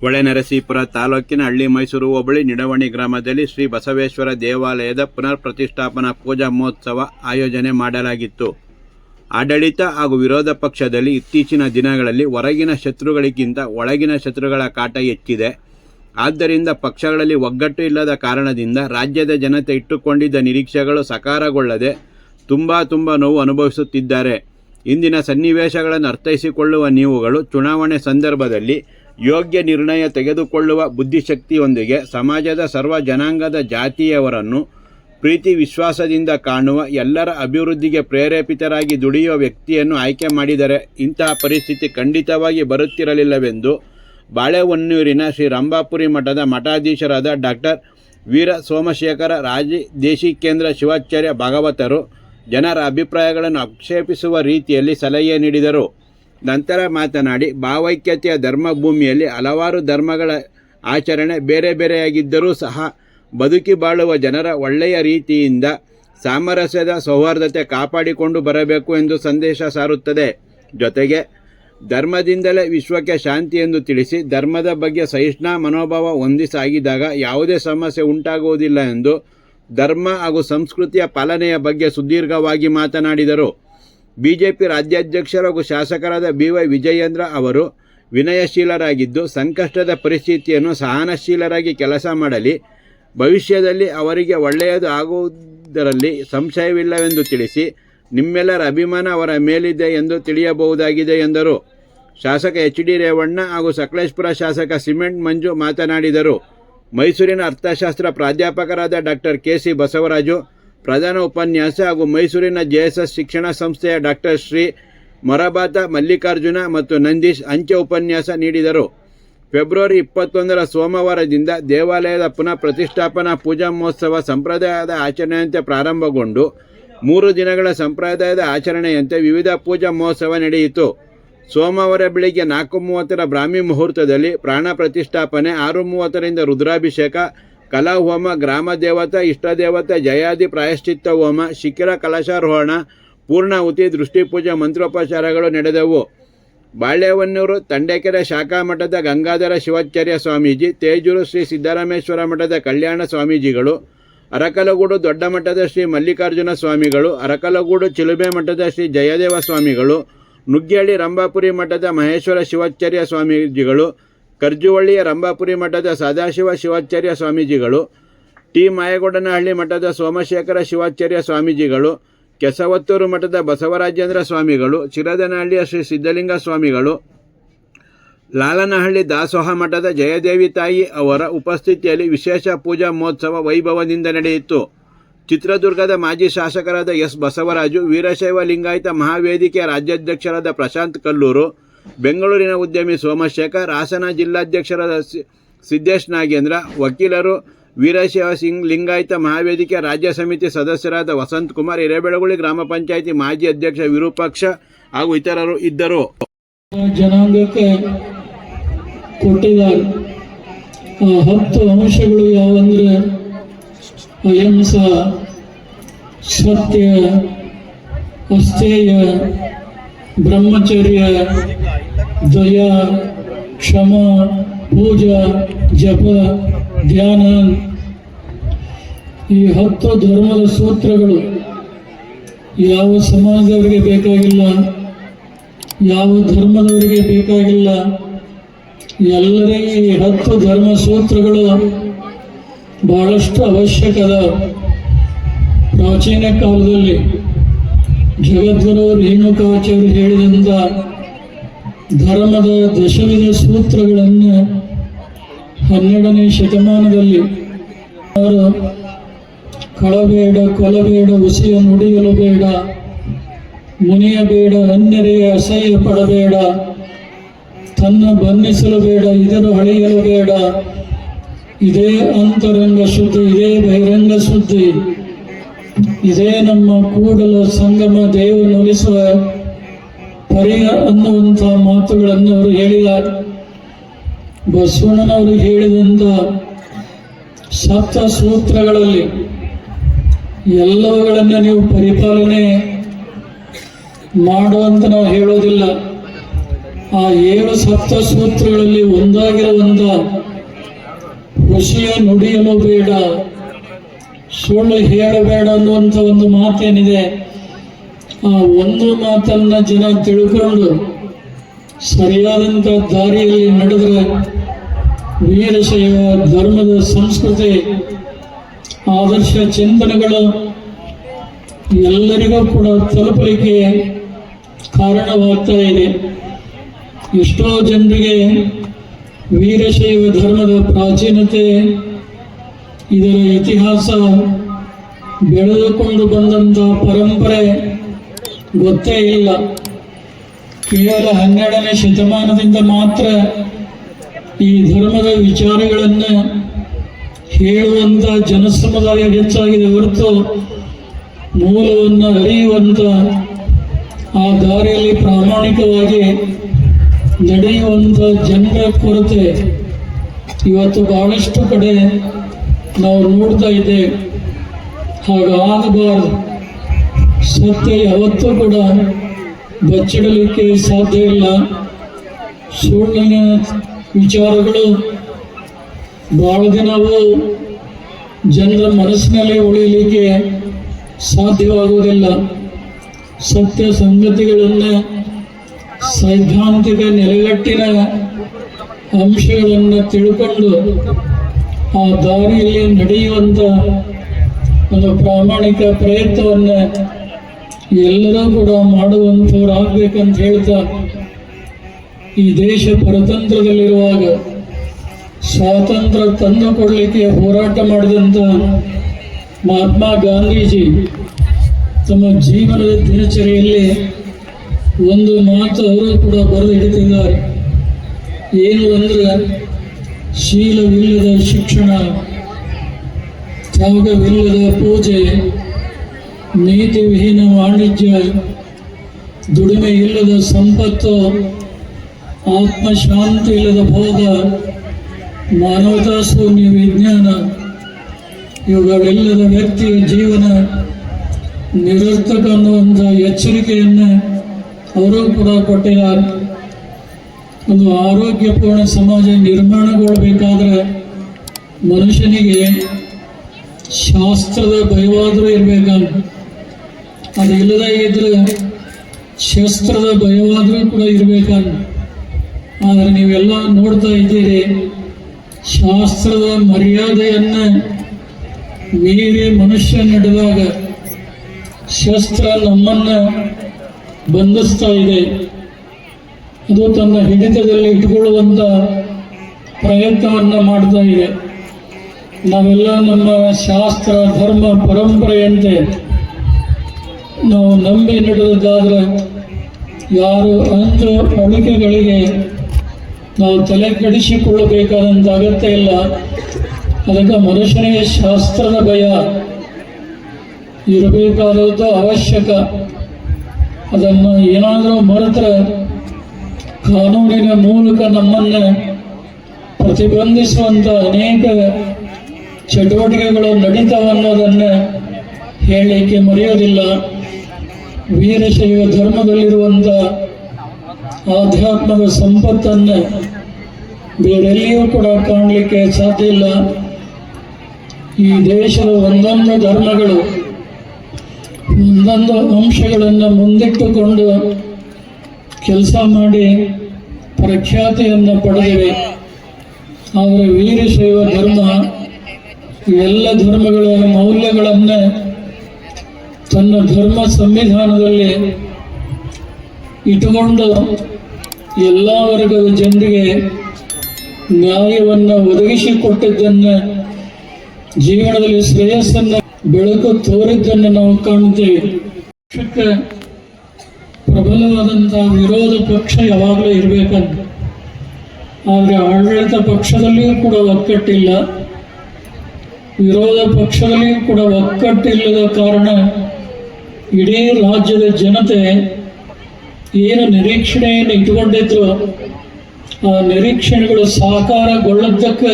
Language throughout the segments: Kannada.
ಹೊಳೆನರಸೀಪುರ ತಾಲೂಕಿನ ಹಳ್ಳಿ ಮೈಸೂರು ಹೋಬಳಿ ನಿಡವಣಿ ಗ್ರಾಮದಲ್ಲಿ ಶ್ರೀ ಬಸವೇಶ್ವರ ದೇವಾಲಯದ ಪುನರ್ ಪ್ರತಿಷ್ಠಾಪನಾ ಪೂಜಾ ಮಹೋತ್ಸವ ಆಯೋಜನೆ ಮಾಡಲಾಗಿತ್ತು. ಆಡಳಿತ ಹಾಗೂ ವಿರೋಧ ಪಕ್ಷದಲ್ಲಿ ಇತ್ತೀಚಿನ ದಿನಗಳಲ್ಲಿ ಹೊರಗಿನ ಶತ್ರುಗಳಿಗಿಂತ ಒಳಗಿನ ಶತ್ರುಗಳ ಕಾಟ ಹೆಚ್ಚಿದೆ. ಆದ್ದರಿಂದ ಪಕ್ಷಗಳಲ್ಲಿ ಒಗ್ಗಟ್ಟು ಇಲ್ಲದ ಕಾರಣದಿಂದ ರಾಜ್ಯದ ಜನತೆ ಇಟ್ಟುಕೊಂಡಿದ್ದ ನಿರೀಕ್ಷೆಗಳು ಸಕಾರಗೊಳ್ಳದೆ ತುಂಬ ತುಂಬ ನೋವು ಅನುಭವಿಸುತ್ತಿದ್ದಾರೆ. ಇಂದಿನ ಸನ್ನಿವೇಶಗಳನ್ನು ಅರ್ಥೈಸಿಕೊಳ್ಳುವ ನೀವುಗಳು ಚುನಾವಣೆ ಸಂದರ್ಭದಲ್ಲಿ ಯೋಗ್ಯ ನಿರ್ಣಯ ತೆಗೆದುಕೊಳ್ಳುವ ಬುದ್ಧಿಶಕ್ತಿಯೊಂದಿಗೆ ಸಮಾಜದ ಸರ್ವ ಜನಾಂಗದ ಜಾತಿಯವರನ್ನು ಪ್ರೀತಿ ವಿಶ್ವಾಸದಿಂದ ಕಾಣುವ ಎಲ್ಲರ ಅಭಿವೃದ್ಧಿಗೆ ಪ್ರೇರೇಪಿತರಾಗಿ ದುಡಿಯುವ ವ್ಯಕ್ತಿಯನ್ನು ಆಯ್ಕೆ ಮಾಡಿದರೆ ಇಂತಹ ಪರಿಸ್ಥಿತಿ ಖಂಡಿತವಾಗಿ ಬರುತ್ತಿರಲಿಲ್ಲವೆಂದು ಬಾಳೆಹೊನ್ನೂರಿನ ಶ್ರೀ ರಂಭಾಪುರಿ ಮಠದ ಮಠಾಧೀಶರಾದ ಡಾಕ್ಟರ್ ವೀರ ಸೋಮಶೇಖರ, ರಾಜಿ ದೇಶಿಕೇಂದ್ರ ಶಿವಾಚಾರ್ಯ ಭಾಗವತರು ಜನರ ಅಭಿಪ್ರಾಯಗಳನ್ನು ಆಕ್ಷೇಪಿಸುವ ರೀತಿಯಲ್ಲಿ ಸಲಹೆ ನೀಡಿದರು. ನಂತರ ಮಾತನಾಡಿ, ಭಾವೈಕ್ಯತೆಯ ಧರ್ಮಭೂಮಿಯಲ್ಲಿ ಹಲವಾರು ಧರ್ಮಗಳ ಆಚರಣೆ ಬೇರೆ ಬೇರೆಯಾಗಿದ್ದರೂ ಸಹ ಬದುಕಿ ಬಾಳುವ ಜನರ ಒಳ್ಳೆಯ ರೀತಿಯಿಂದ ಸಾಮರಸ್ಯದ ಸೌಹಾರ್ದತೆ ಕಾಪಾಡಿಕೊಂಡು ಬರಬೇಕು ಎಂದು ಸಂದೇಶ ಸಾರುತ್ತದೆ. ಜೊತೆಗೆ, ಧರ್ಮದಿಂದಲೇ ವಿಶ್ವಕ್ಕೆ ಶಾಂತಿ ಎಂದು ತಿಳಿಸಿ ಧರ್ಮದ ಬಗ್ಗೆ ಸಹಿಷ್ಣು ಮನೋಭಾವ ಹೊಂದಿ ಸಾಗಿದಾಗ ಯಾವುದೇ ಸಮಸ್ಯೆ ಉಂಟಾಗುವುದಿಲ್ಲ ಎಂದು ಧರ್ಮ ಹಾಗೂ ಸಂಸ್ಕೃತಿಯ ಪಾಲನೆಯ ಬಗ್ಗೆ ಸುದೀರ್ಘವಾಗಿ ಮಾತನಾಡಿದರು. ಬಿಜೆಪಿ ರಾಜ್ಯಾಧ್ಯಕ್ಷರು ಹಾಗೂ ಶಾಸಕರಾದ ಬಿ ವೈ ವಿಜಯೇಂದ್ರ ಅವರು ವಿನಯಶೀಲರಾಗಿದ್ದು, ಸಂಕಷ್ಟದ ಪರಿಸ್ಥಿತಿಯನ್ನು ಸಹನಶೀಲರಾಗಿ ಕೆಲಸ ಮಾಡಲಿ, ಭವಿಷ್ಯದಲ್ಲಿ ಅವರಿಗೆ ಒಳ್ಳೆಯದು ಆಗುವುದರಲ್ಲಿ ಸಂಶಯವಿಲ್ಲವೆಂದು ತಿಳಿಸಿ, ನಿಮ್ಮೆಲ್ಲರ ಅಭಿಮಾನ ಅವರ ಮೇಲಿದೆ ಎಂದು ತಿಳಿಯಬಹುದಾಗಿದೆ ಎಂದರು. ಶಾಸಕ ಎಚ್ ಡಿ ರೇವಣ್ಣ ಹಾಗೂ ಸಕಲೇಶ್ಪುರ ಶಾಸಕ ಸಿಮೆಂಟ್ ಮಂಜು ಮಾತನಾಡಿದರು. ಮೈಸೂರಿನ ಅರ್ಥಶಾಸ್ತ್ರ ಪ್ರಾಧ್ಯಾಪಕರಾದ ಡಾಕ್ಟರ್ ಕೆ ಸಿ ಬಸವರಾಜು ಪ್ರಧಾನ ಉಪನ್ಯಾಸ ಹಾಗೂ ಮೈಸೂರಿನ ಜೆಎಸ್ಎಸ್ ಶಿಕ್ಷಣ ಸಂಸ್ಥೆಯ ಡಾಕ್ಟರ್ ಶ್ರೀ ಮರಬಾತ ಮಲ್ಲಿಕಾರ್ಜುನ ಮತ್ತು ನಂದೀಶ್ ಅಂಚೆ ಉಪನ್ಯಾಸ ನೀಡಿದರು. ಫೆಬ್ರವರಿ ಇಪ್ಪತ್ತೊಂದರ ಸೋಮವಾರದಿಂದ ದೇವಾಲಯದ ಪುನಃ ಪ್ರತಿಷ್ಠಾಪನಾ ಪೂಜಾ ಮಹೋತ್ಸವ ಸಂಪ್ರದಾಯದ ಆಚರಣೆಯಂತೆ ಪ್ರಾರಂಭಗೊಂಡು ಮೂರು ದಿನಗಳ ಸಂಪ್ರದಾಯದ ಆಚರಣೆಯಂತೆ ವಿವಿಧ ಪೂಜಾ ಮಹೋತ್ಸವ ನಡೆಯಿತು. ಸೋಮವಾರ ಬೆಳಿಗ್ಗೆ ನಾಲ್ಕು ಮೂವತ್ತರ ಬ್ರಾಹ್ಮಿ ಮುಹೂರ್ತದಲ್ಲಿ ಪ್ರಾಣ ಪ್ರತಿಷ್ಠಾಪನೆ, ಆರು ಮೂವತ್ತರಿಂದ ರುದ್ರಾಭಿಷೇಕ ಕಲಾಹೋಮ ಗ್ರಾಮ ದೇವತೆ ಇಷ್ಟದೇವತೆ, ಜಯಾದಿ ಪ್ರಾಯಶ್ಚಿತ್ತ ಹೋಮ ಶಿಖಿರ, ಕಲಶಾರೋಹಣ ಪೂರ್ಣಾಹುತಿ ದೃಷ್ಟಿಪೂಜೆ ಮಂತ್ರೋಪಚಾರಗಳು ನಡೆದವು. ಬಾಳೆವನ್ನೂರು ತಂಡೆಕೆರೆ ಶಾಖಾ ಮಠದ ಗಂಗಾಧರ ಶಿವಾಚಾರ್ಯ ಸ್ವಾಮೀಜಿ, ತೇಜೂರು ಶ್ರೀ ಸಿದ್ದರಾಮೇಶ್ವರ ಮಠದ ಕಲ್ಯಾಣ ಸ್ವಾಮೀಜಿಗಳು, ಅರಕಲಗೂಡು ದೊಡ್ಡ ಮಠದ ಶ್ರೀ ಮಲ್ಲಿಕಾರ್ಜುನ ಸ್ವಾಮಿಗಳು, ಅರಕಲಗೂಡು ಚಿಲುಬೆ ಮಠದ ಶ್ರೀ ಜಯದೇವ ಸ್ವಾಮಿಗಳು ನುಗ್ಗೇಳ್ಳಿ ರಂಭಾಪುರಿ ಮಠದ ಮಹೇಶ್ವರ ಶಿವಾಚಾರ್ಯ ಸ್ವಾಮೀಜಿಗಳು ಕರ್ಜುವಳ್ಳಿಯ ರಂಭಾಪುರಿ ಮಠದ ಸದಾಶಿವ ಶಿವಾಚಾರ್ಯ ಸ್ವಾಮೀಜಿಗಳು, ಟಿ. ಮಾಯಗೊಡನಹಳ್ಳಿ ಮಠದ ಸೋಮಶೇಖರ ಶಿವಾಚಾರ್ಯ ಸ್ವಾಮೀಜಿಗಳು, ಕೆಸವತ್ತೂರು ಮಠದ ಬಸವರಾಜೇಂದ್ರ ಸ್ವಾಮಿಗಳು, ಚಿರದನಹಳ್ಳಿಯ ಶ್ರೀ ಸಿದ್ಧಲಿಂಗ ಸ್ವಾಮಿಗಳು, ಲಾಲನಹಳ್ಳಿ ದಾಸೋಹ ಮಠದ ಜಯದೇವಿ ತಾಯಿ ಅವರ ಉಪಸ್ಥಿತಿಯಲ್ಲಿ ವಿಶೇಷ ಪೂಜಾ ಮಹೋತ್ಸವ ವೈಭವದಿಂದ ನಡೆಯಿತು. ಚಿತ್ರದುರ್ಗದ ಮಾಜಿ ಶಾಸಕರಾದ ಎಸ್ ಬಸವರಾಜು, ವೀರಶೈವ ಲಿಂಗಾಯತ ಮಹಾವೇದಿಕೆಯ ರಾಜ್ಯಾಧ್ಯಕ್ಷರಾದ ಪ್ರಶಾಂತ್ ಕಲ್ಲೂರು ಬೆಂಗಳೂರಿನ ಉದ್ಯಮಿ ಸೋಮಶೇಖರ್, ಹಾಸನ ಜಿಲ್ಲಾಧ್ಯಕ್ಷರಾದ ಸಿದ್ದೇಶ್ ನಾಗೇಂದ್ರ, ವಕೀಲರು ವೀರಶಿವ ಸಿಂಗ್ ಲಿಂಗಾಯತ ಮಹಾವೇದಿಕೆ ರಾಜ್ಯ ಸಮಿತಿ ಸದಸ್ಯರಾದ ವಸಂತ್ ಕುಮಾರ್, ಹಿರೇಬೆಳಗುಳಿ ಗ್ರಾಮ ಪಂಚಾಯಿತಿ ಮಾಜಿ ಅಧ್ಯಕ್ಷ ವಿರೂಪಾಕ್ಷ ಹಾಗೂ ಇತರರು ಇದ್ದರು. ಜನಾಂಗಕ್ಕೆ ಕೊಟ್ಟಿದ್ದಾರೆ ಹತ್ತು ಅಂಶಗಳು ಯಾವಂದ್ರೆ ಅಹಿಂಸ, ಸತ್ಯ ಅಸ್ಥೇಯ ಬ್ರಹ್ಮಚರ್ಯ ದಯ ಕ್ಷಮ, ಪೂಜಾ, ಜಪ, ಧ್ಯಾನ. ಈ ಹತ್ತು ಧರ್ಮದ ಸೂತ್ರಗಳು ಯಾವ ಸಮಾಜದವರಿಗೆ ಬೇಕಾಗಿಲ್ಲ, ಯಾವ ಧರ್ಮದವರಿಗೆ ಬೇಕಾಗಿಲ್ಲ ಎಲ್ಲರಿಗೆ ಈ ಹತ್ತು ಧರ್ಮ ಸೂತ್ರಗಳು ಬಹಳಷ್ಟು ಅವಶ್ಯಕದ. ಪ್ರಾಚೀನ ಕಾಲದಲ್ಲಿ ಜಗದ್ಗುರು ರೇಣುಕಾಚಾರ್ಯ ಹೇಳಿದಂಥ ಧರ್ಮದ ದಶವಿಧ ಸೂತ್ರಗಳನ್ನು ಹನ್ನೆರಡನೇ ಶತಮಾನದಲ್ಲಿ ಅವರು ಕಳಬೇಡ, ಕೊಲಬೇಡ ಉಸಿಯ ನುಡಿಯಲು ಬೇಡ ಮುನಿಯಬೇಡ ಅನ್ಯರೆಯ ಅಸಹ್ಯ ಪಡಬೇಡ, ತನ್ನ ಬಂಧಿಸಲು ಬೇಡ ಇದರು ಹಳೆಯಲು ಬೇಡ. ಇದೇ ಅಂತರಂಗ ಶುದ್ಧಿ, ಇದೇ ಬಹಿರಂಗ ಶುದ್ಧಿ. ಇದೇ ನಮ್ಮ ಕೂಡಲ ಸಂಗಮ ದೇವನೊಲಿಸುವ ಪರಿಯ ಅನ್ನುವಂಥ ಮಾತುಗಳನ್ನು ಅವರು ಹೇಳಿದ್ದಾರೆ. ಬಸವಣ್ಣನವರು ಹೇಳಿದಂಥ ಸಪ್ತ ಸೂತ್ರಗಳಲ್ಲಿ ಎಲ್ಲವುಗಳನ್ನು ನೀವು ಪರಿಪಾಲನೆ ಮಾಡು ಅಂತ ನಾವು ಹೇಳೋದಿಲ್ಲ. ಆ ಏಳು ಸಪ್ತ ಸೂತ್ರಗಳಲ್ಲಿ ಒಂದಾಗಿರುವಂಥ ಖುಷಿಯ ನುಡಿಯಲು ಬೇಡ, ಸುಳ್ಳು ಹೇಳಬೇಡ ಅನ್ನುವಂಥ ಒಂದು ಮಾತೇನಿದೆ. ಆ, ಒಂದು ಮಾತನ್ನ ಜನ ತಿಳ್ಕೊಂಡು ಸರಿಯಾದಂಥ ದಾರಿಯಲ್ಲಿ ನಡೆದರೆ ವೀರಶೈವ ಧರ್ಮದ ಸಂಸ್ಕೃತಿ, ಆದರ್ಶ ಚಿಂತನೆಗಳು ಎಲ್ಲರಿಗೂ ಕೂಡ ತಲುಪಲಿಕ್ಕೆ ಕಾರಣವಾಗ್ತಾ ಇದೆ. ಎಷ್ಟೋ ಜನರಿಗೆ ವೀರಶೈವ ಧರ್ಮದ ಪ್ರಾಚೀನತೆ, ಇದರ ಇತಿಹಾಸ ಬೆಳೆದುಕೊಂಡು ಬಂದಂಥ ಪರಂಪರೆ ಗೊತ್ತೇ ಇಲ್ಲ. ಕೇವಲ ಹನ್ನೆರಡನೇ ಶತಮಾನದಿಂದ ಮಾತ್ರ ಈ ಧರ್ಮದ ವಿಚಾರಗಳನ್ನು ಹೇಳುವಂಥ ಜನಸಮುದಾಯ ಹೆಚ್ಚಾಗಿದೆ ಹೊರತು ಮೂಲವನ್ನು ಅರಿಯುವಂಥ ಆ ದಾರಿಯಲ್ಲಿ ಪ್ರಾಮಾಣಿಕವಾಗಿ ನಡೆಯುವಂಥ ಜನರ ಕೊರತೆ ಇವತ್ತು ಬಹಳಷ್ಟು ಕಡೆ ನಾವು ನೋಡ್ತಾ ಇದ್ದೇವೆ. ಹಾಗಾಗಬಾರದು. ಸತ್ಯ ಯಾವತ್ತೂ ಕೂಡ ಬೆಚ್ಚಿಡಲಿಕ್ಕೆ ಸಾಧ್ಯ ಇಲ್ಲ. ಸುಳ್ಳಿನ ವಿಚಾರಗಳು ಬಹಳ ದಿನವೂ ಜನರ ಮನಸ್ಸಿನಲ್ಲಿ ಉಳಿಯಲಿಕ್ಕೆ ಸಾಧ್ಯವಾಗುವುದಿಲ್ಲ. ಸತ್ಯ ಸಂಗತಿಗಳನ್ನು ಸೈದ್ಧಾಂತಿಕ ನೆಲೆಗಟ್ಟಿನ ಅಂಶಗಳನ್ನು ತಿಳ್ಕೊಂಡು ಆ ದಾರಿಯಲ್ಲಿ ನಡೆಯುವಂಥ ಒಂದು ಪ್ರಾಮಾಣಿಕ ಪ್ರಯತ್ನವನ್ನು ಎಲ್ಲರೂ ಕೂಡ ಮಾಡುವಂಥವ್ರಾಗಬೇಕಂತ ಹೇಳ್ತಾ ಈ ದೇಶ ಪರತಂತ್ರದಲ್ಲಿರುವಾಗ ಸ್ವಾತಂತ್ರ್ಯ ತಂದುಕೊಡ್ಲಿಕ್ಕೆ ಹೋರಾಟ ಮಾಡಿದಂಥ ಮಹಾತ್ಮ ಗಾಂಧೀಜಿ ತಮ್ಮ ಜೀವನದ ದಿನಚರಿಯಲ್ಲಿ ಒಂದು ಮಾತು ಅವರು ಕೂಡ ಬರೆದು ಹಿಡಿತಿದ್ದಾರೆ ಏನು ಅಂದ್ರೆ, ಶೀಲವಿಲ್ಲದ ಶಿಕ್ಷಣ, ತ್ಯಾಗವಿಲ್ಲದ ಪೂಜೆ ನೀತಿವಿಹೀನ ವಾಣಿಜ್ಯ ದುಡಿಮೆ ಇಲ್ಲದ ಸಂಪತ್ತು, ಆತ್ಮಶಾಂತಿ ಇಲ್ಲದ ಭೋಗ ಮಾನವತಾ ಶೂನ್ಯ ವಿಜ್ಞಾನ, ಇವುಗಳೆಲ್ಲದ ವ್ಯಕ್ತಿಯ ಜೀವನ ನಿರರ್ಥಕ ಅನ್ನುವಂಥ ಎಚ್ಚರಿಕೆಯನ್ನು ಅವರು ಕೂಡ ಕೊಟ್ಟಿದ್ದಾರೆ ಒಂದು ಆರೋಗ್ಯಪೂರ್ಣ ಸಮಾಜ ನಿರ್ಮಾಣಗೊಳ್ಳಬೇಕಾದ್ರೆ ಮನುಷ್ಯನಿಗೆ ಶಾಸ್ತ್ರದ ಭಯವಾದರೂ ಇರಬೇಕಂತ. ಅದು ಇಲ್ಲದೇ ಇದ್ರೆ ಶಸ್ತ್ರದ ಭಯವಾದರೂ ಕೂಡ ಇರಬೇಕು ಆದರೆ ನೀವೆಲ್ಲ ನೋಡ್ತಾ ಇದ್ದೀರಿ, ಶಾಸ್ತ್ರದ ಮರ್ಯಾದೆಯನ್ನು ಮೀರಿ ಮನುಷ್ಯ ನಡೆದಾಗ ಶಸ್ತ್ರ ನಮ್ಮನ್ನು ಬಂಧಿಸ್ತಾ ಇದೆ. ಅದು ತನ್ನ ಹಿಡಿತದಲ್ಲಿ ಇಟ್ಕೊಳ್ಳುವಂಥ ಪ್ರಯತ್ನವನ್ನು ಮಾಡ್ತಾ ಇದೆ. ನಾವೆಲ್ಲ ನಮ್ಮ ಶಾಸ್ತ್ರ, ಧರ್ಮ, ಪರಂಪರೆಯಂತೆ ನಾವು ನಂಬಿ ನಡೆದಾದ್ರೆ ಯಾರು ಅಂಥ ಅಳಿಕೆಗಳಿಗೆ ನಾವು ತಲೆ ಕೆಡಿಸಿಕೊಳ್ಳಬೇಕಾದಂಥ ಅಗತ್ಯ ಇಲ್ಲ. ಅದಕ್ಕೆ ಮನುಷ್ಯನಿಗೆ ಶಾಸ್ತ್ರದ ಭಯ. ಇರಬೇಕಾದದ್ದು ಅವಶ್ಯಕ. ಅದನ್ನು ಏನಾದರೂ ಮರೆತರೆ ಕಾನೂನಿನ ಮೂಲಕ ನಮ್ಮನ್ನು ಪ್ರತಿಬಂಧಿಸುವಂಥ ಅನೇಕ ಚಟುವಟಿಕೆಗಳು ನಡೀತಾವೆ ಹೇಳಲಿಕ್ಕೆ ಮರೆಯೋದಿಲ್ಲ. ವೀರಶೈವ ಧರ್ಮದಲ್ಲಿರುವಂಥ ಆಧ್ಯಾತ್ಮದ ಸಂಪತ್ತನ್ನು ಬೇರೆಲ್ಲಿಯೂ ಕೂಡ ಕಾಣಲಿಕ್ಕೆ ಸಾಧ್ಯ ಇಲ್ಲ. ಈ ದೇಶದ ಒಂದೊಂದು ಧರ್ಮಗಳು, ಒಂದೊಂದು ಅಂಶಗಳನ್ನು ಮುಂದಿಟ್ಟುಕೊಂಡು ಕೆಲಸ ಮಾಡಿ ಪ್ರಖ್ಯಾತಿಯನ್ನು ಪಡೆದಿವೆ. ಆದರೆ ವೀರಶೈವ ಧರ್ಮ ಎಲ್ಲ ಧರ್ಮಗಳ ಮೌಲ್ಯಗಳನ್ನು ತನ್ನ ಧರ್ಮ ಸಂವಿಧಾನದಲ್ಲಿ ಇಟ್ಟುಕೊಂಡು ಎಲ್ಲ ವರ್ಗದ ಜನರಿಗೆ ನ್ಯಾಯವನ್ನು ಒದಗಿಸಿಕೊಟ್ಟಿದ್ದನ್ನು ಜೀವನದಲ್ಲಿ ಶ್ರೇಯಸ್ಸನ್ನು, ಬೆಳಕು ತೋರಿದ್ದನ್ನು ನಾವು ಕಾಣುತ್ತೇವೆ ಪಕ್ಷಕ್ಕೆ ಪ್ರಬಲವಾದಂಥ ವಿರೋಧ ಪಕ್ಷ ಯಾವಾಗಲೂ ಇರಬೇಕಂತ. ಆದರೆ ಆಡಳಿತ ಪಕ್ಷದಲ್ಲಿಯೂ ಕೂಡ ಒಕ್ಕಟ್ಟಿಲ್ಲ. ವಿರೋಧ ಪಕ್ಷದಲ್ಲಿಯೂ ಕೂಡ ಒಕ್ಕಟ್ಟಿಲ್ಲದ ಕಾರಣ ಇಡೀ ರಾಜ್ಯದ ಜನತೆ ಏನು ನಿರೀಕ್ಷಣೆಯನ್ನು ಇಟ್ಟುಕೊಂಡಿದ್ರು, ಆ ನಿರೀಕ್ಷಣೆಗಳು ಸಾಕಾರಗೊಳ್ಳದ್ದಕ್ಕೆ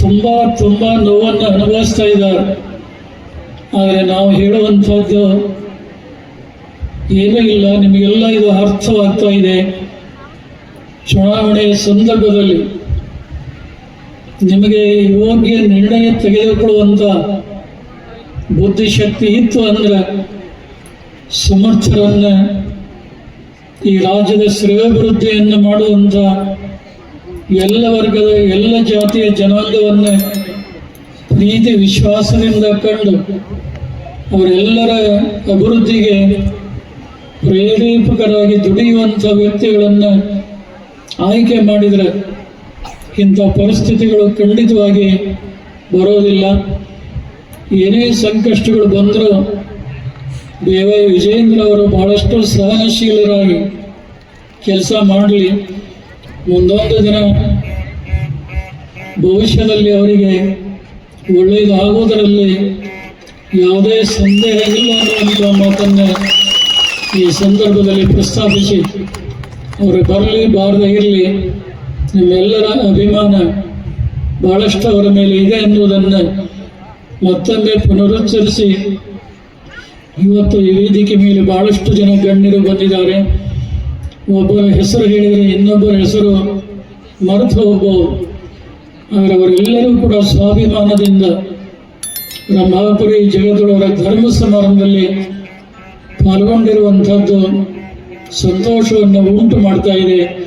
ತುಂಬ ತುಂಬ ನೋವನ್ನು ಅನುಭವಿಸ್ತಾ ಇದ್ದಾರೆ. ಆದರೆ ನಾವು ಹೇಳುವಂಥದ್ದು, ಏನೂ ಇಲ್ಲ, ನಿಮಗೆಲ್ಲ ಇದು ಅರ್ಥವಾಗ್ತಾ ಇದೆ. ಚುನಾವಣೆಯ ಸಂದರ್ಭದಲ್ಲಿ ನಿಮಗೆ ಯೋಗ್ಯ ನಿರ್ಣಯ ತೆಗೆದುಕೊಳ್ಳುವಂಥ ಬುದ್ಧಿಶಕ್ತಿ ಇತ್ತು ಅಂದ್ರೆ ಸಮರ್ಥರನ್ನ ಈ ರಾಜ್ಯದ ಶ್ರೇಯೋಭಿವೃದ್ಧಿಯನ್ನು ಮಾಡುವಂಥ ಎಲ್ಲ ವರ್ಗದ, ಎಲ್ಲ ಜಾತಿಯ ಜನಾಂಗವನ್ನು ಪ್ರೀತಿ, ವಿಶ್ವಾಸದಿಂದ ಕಂಡು ಅವರೆಲ್ಲರ ಅಭಿವೃದ್ಧಿಗೆ ಪ್ರೇರೇಪಕರಾಗಿ ದುಡಿಯುವಂಥ ವ್ಯಕ್ತಿಗಳನ್ನು ಆಯ್ಕೆ ಮಾಡಿದರೆ ಇಂಥ ಪರಿಸ್ಥಿತಿಗಳು ಖಂಡಿತವಾಗಿ ಬರೋದಿಲ್ಲ. ಏನೇ ಸಂಕಷ್ಟಗಳು ಬಂದರೂ ದೇವ ವಿಜಯೇಂದ್ರ ಅವರು ಬಹಳಷ್ಟು ಸಹನಶೀಲರಾಗಿ ಕೆಲಸ ಮಾಡಲಿ. ಮುಂದೊಂದು ದಿನ ಭವಿಷ್ಯದಲ್ಲಿ ಅವರಿಗೆ ಒಳ್ಳೆಯದಾಗುವುದರಲ್ಲಿ ಯಾವುದೇ ಸಂದೇಹ ಇಲ್ಲ ಅನ್ನುವಂಥ ಮಾತನ್ನು ಈ ಸಂದರ್ಭದಲ್ಲಿ ಪ್ರಸ್ತಾಪಿಸಿ, ಅವರು ಬರಲಿ, ಬಾರದೇ ಇರಲಿ, ನಿಮ್ಮೆಲ್ಲರ ಅಭಿಮಾನ ಬಹಳಷ್ಟು ಅವರ ಮೇಲೆ ಇದೆ ಎನ್ನುವುದನ್ನು ಮತ್ತೊಮ್ಮೆ ಪುನರುಚ್ಚರಿಸಿ. ಇವತ್ತು ಈ ವೇದಿಕೆ ಮೇಲೆ ಬಹಳಷ್ಟು ಜನ ಗಣ್ಯರು ಬಂದಿದ್ದಾರೆ. ಒಬ್ಬರ ಹೆಸರು ಹೇಳಿದರೆ ಇನ್ನೊಬ್ಬರ ಹೆಸರು ಮರೆತು ಹೋಗಬಹುದು ಆದರೆ ಅವರೆಲ್ಲರೂ ಕೂಡ ಸ್ವಾಭಿಮಾನದಿಂದ ಮಹಾಪುರಿ ಜಗದೊಳವರ ಧರ್ಮ ಸಮಾರಂಭದಲ್ಲಿ ಪಾಲ್ಗೊಂಡಿರುವಂಥದ್ದು ಸಂತೋಷವನ್ನು ಉಂಟು ಮಾಡ್ತಾ ಇದೆ.